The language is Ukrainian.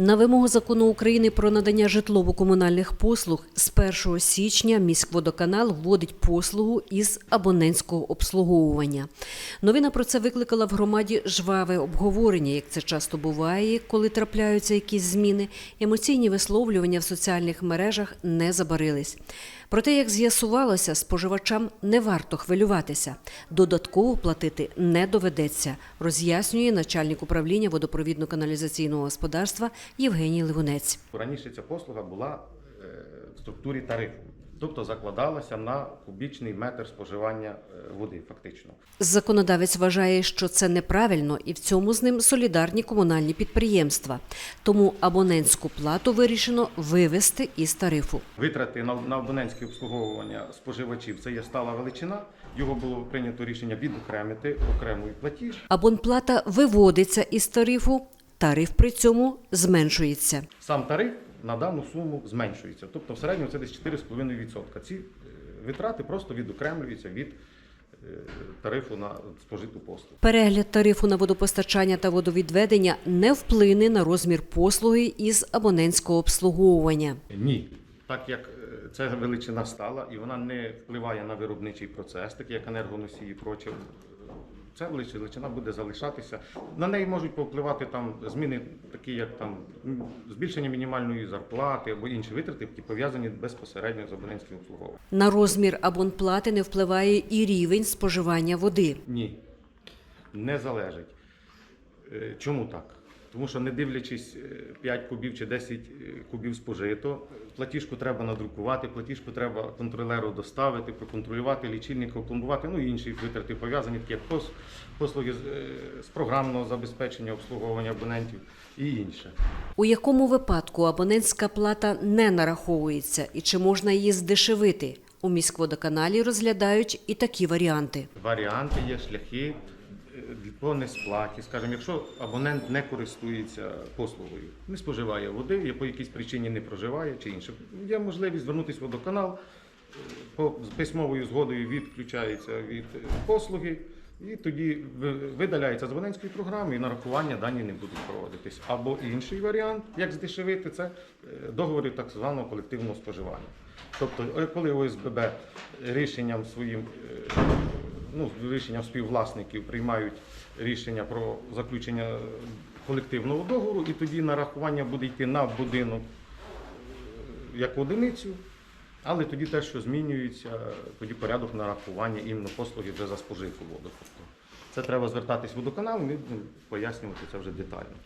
На вимогу закону України про надання житлово-комунальних послуг з 1 січня міськводоканал вводить послугу із абонентського обслуговування. Новина про це викликала в громаді жваве обговорення, як це часто буває, коли трапляються якісь зміни. Емоційні висловлювання в соціальних мережах не забарились. Проте, як з'ясувалося, споживачам не варто хвилюватися. Додатково платити не доведеться, роз'яснює начальник управління водопровідно-каналізаційного господарства Євгеній Ливунець. Раніше ця послуга була е, в структурі тарифу, тобто закладалася на кубічний метр споживання е, води, фактично. Законодавець вважає, що це неправильно, і в цьому з ним солідарні комунальні підприємства. Тому абонентську плату вирішено вивести із тарифу. Витрати на, на абонентське обслуговування споживачів це є стала величина. Його було прийнято рішення відокремити окремий платіж. Абонплата виводиться із тарифу, тариф при цьому зменшується. Сам тариф на дану суму зменшується. Тобто в середньому це десь 4,5%. Ці е, витрати просто відокремлюються від е, тарифу на спожиту послугу. Перегляд тарифу на водопостачання та водовідведення не вплине на розмір послуги із абонентського обслуговування. Ні. Так як це величина стала і вона не впливає на виробничий процес, такий як енергоносії і проче, ця величина буде залишатися. На неї можуть повпливати там зміни, такі як там збільшення мінімальної зарплати або інші витрати, які пов'язані безпосередньо з абонентським обслуговуванням. На розмір абонплати не впливає і рівень споживання води. Ні, не залежить. Е, Чому так? Тому що не дивлячись е, 5 кубів чи 10 е, кубів спожито, платіжку треба надрукувати, платіжку треба контролеру доставити, проконтролювати, лічильник опломбувати, ну і інші витрати пов'язані, такі як послуги з, е, програмного забезпечення, обслуговування абонентів і інше. У якому випадку абонентська плата не нараховується і чи можна її здешевити? У міськводоканалі розглядають і такі варіанти. Варіанти є, шляхи е, по несплаті. Скажімо, якщо абонент не користується послугою, не споживає води, я по якійсь причині не проживає чи інше, є можливість звернутися в водоканал, по письмовою згодою відключається від е, послуги. І тоді видаляється з абонентської програми і нарахування дані не будуть проводитись. Або інший варіант, як здешевити, це е, договори так званого колективного споживання. Тобто, е, коли ОСББ рішенням своїм ну, рішенням співвласників приймають рішення про заключення колективного договору, і тоді нарахування буде йти на будинок е, як одиницю, але тоді те, що змінюється, тоді порядок нарахування іменно послуги вже за спожиту воду. Тобто це треба звертатись в водоканал і пояснювати це вже детально.